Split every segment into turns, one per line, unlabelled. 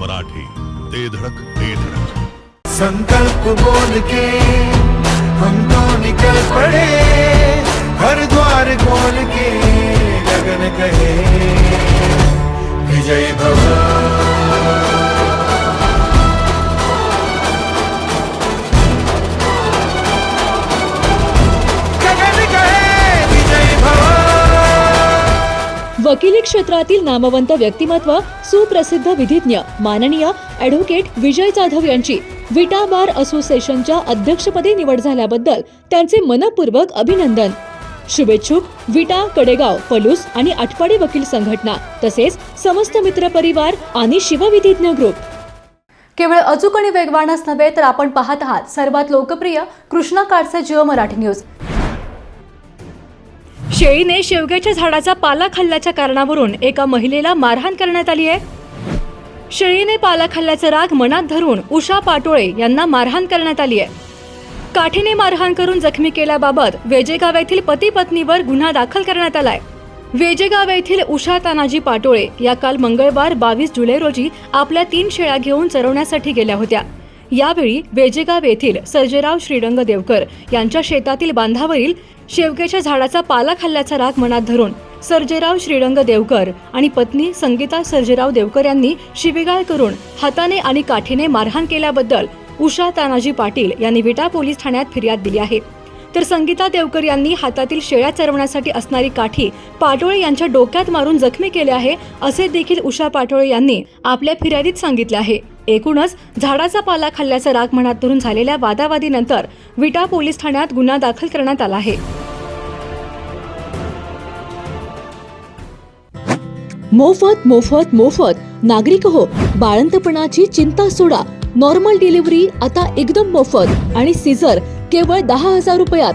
मराठी ते धडक ते धडक.
संकल्प बोल के हम तो निकल पड़े।
वकिली क्षेत्रातील नामवंत व्यक्तिमत्व सुप्रसिद्ध विधिज्ञ माननीय ॲडव्होकेट विजय जाधव यांची विटा बार असोसिएशनच्या अध्यक्षपदी निवड झाल्याबद्दल त्यांचे मनपूर्वक अभिनंदन. शुभेच्छुक विटा कडेगाव पलूस आणि आठवाडी वकील संघटना तसेच समस्त मित्र परिवार आणि शिवविधिज्ञ ग्रुप
केवळ अचूक आणि वेगवानच नव्हे तर आपण पाहत आहात सर्वात लोकप्रिय कृष्णा काडचे जिओ मराठी न्यूज.
शेळीने शेवग्याच्या झाडाचा पाला खाल्ल्याच्या कारणावरून एका महिलेला मारहाण करण्यात आली आहे. शेळीने पाला खाल्ल्याचा राग मनात धरून उषा पाटोळे यांना मारहाण करण्यात आली आहे. काठीने मारहाण करून जखमी केल्याबाबत वेजेगाव येथील पती पत्नीवर गुन्हा दाखल करण्यात आलाय. वेजेगाव येथील उषा तानाजी पाटोळे या काल मंगळवार बावीस जुलै रोजी आपल्या तीन शेळ्या घेऊन चरवण्यासाठी गेल्या होत्या. यावेळी वेजेगाव येथील सर्जेराव श्रीरंग देवकर यांच्या शेतातील बांधावरील शेवग्याच्या झाडाचा पाला खाल्ल्याचा राग मनात धरून सर्जेराव श्रीरंग देवकर आणि पत्नी संगीता सर्जेराव देवकर यांनी शिवीगाळ करून हाताने आणि काठीने मारहाण केल्याबद्दल उषा तानाजी पाटील यांनी विटा पोलीस ठाण्यात फिर्याद दिली आहे. तर संगीता देवकर यांनी हातातील शेळ्या चरवण्यासाठी असणारी काठी पाटोळे यांच्या डोक्यात मारून जखमी केले आहे असे देखील उषा पाटोळे यांनी आपल्या फिर्यादीत सांगितले आहे. एकूणच झाडाचा पाला खाल्ल्याचा राग मनात धरून झालेल्या वादावादीनंतर विटा पोलीस ठाण्यात गुन्हा दाखल करण्यात आला आहे. मोफत मोफत मोफत. नागरिक हो बाळंतपणाची चिंता सोडा. नॉर्मल डिलिव्हरी आता एकदम मोफत. आणि सीझर केवळ दहा हजार रुपयात.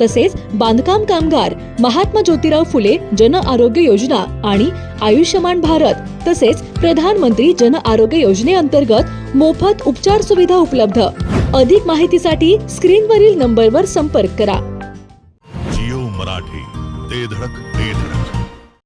तसेच बांधकाम कामगार महात्मा ज्योतिराव फुले जन आरोग्य योजना आणि आयुष्यमान भारत तसेच प्रधानमंत्री जन आरोग्य योजनेअंतर्गत मोफत उपचार सुविधा उपलब्ध. अधिक माहितीसाठी स्क्रीनवरील नंबरवर संपर्क करा.
जिओ मराठी ते धडक